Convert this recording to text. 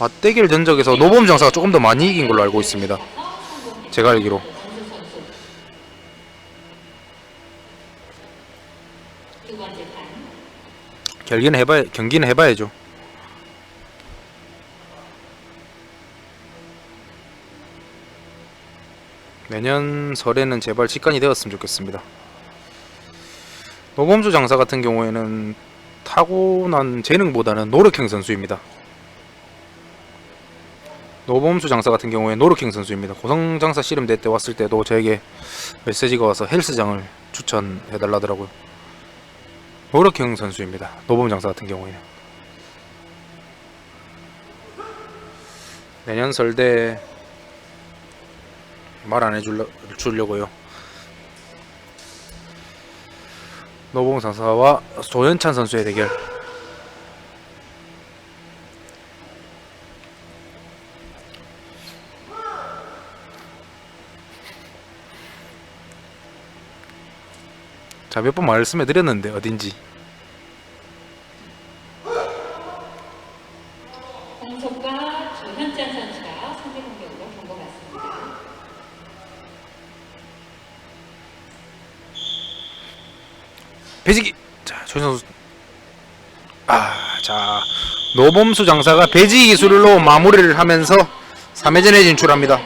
맞대결 전적에서 노범 장사가 조금 더 많이 이긴 걸로 알고 있습니다. 제가 알기로. 경기는 해봐야 경기는 해봐야죠. 내년 설에는 제발 직관이 되었으면 좋겠습니다. 노범수 장사 같은 경우에는 타고난 재능보다는 노력형 선수입니다. 노범수 장사 같은 경우에 노력형 선수입니다. 고성 장사 씨름대 때 왔을 때도 저에게 메시지가 와서 헬스장을 추천해 달라더라고요. 노력형 선수입니다. 노범 장사 같은 경우에는 내년 설대 말 안 해줄려 주려고요. 노범 장사와 조현찬 선수의 대결. 자 몇 번 말씀해 드렸는데 어딘지. 홍석과 조현찬 선수가 상대 공격으로 본것 같습니다. 배지기 자 조현 선수 아자 노범수 장사가 배지기 기술로 마무리를 하면서 3회전에 진출합니다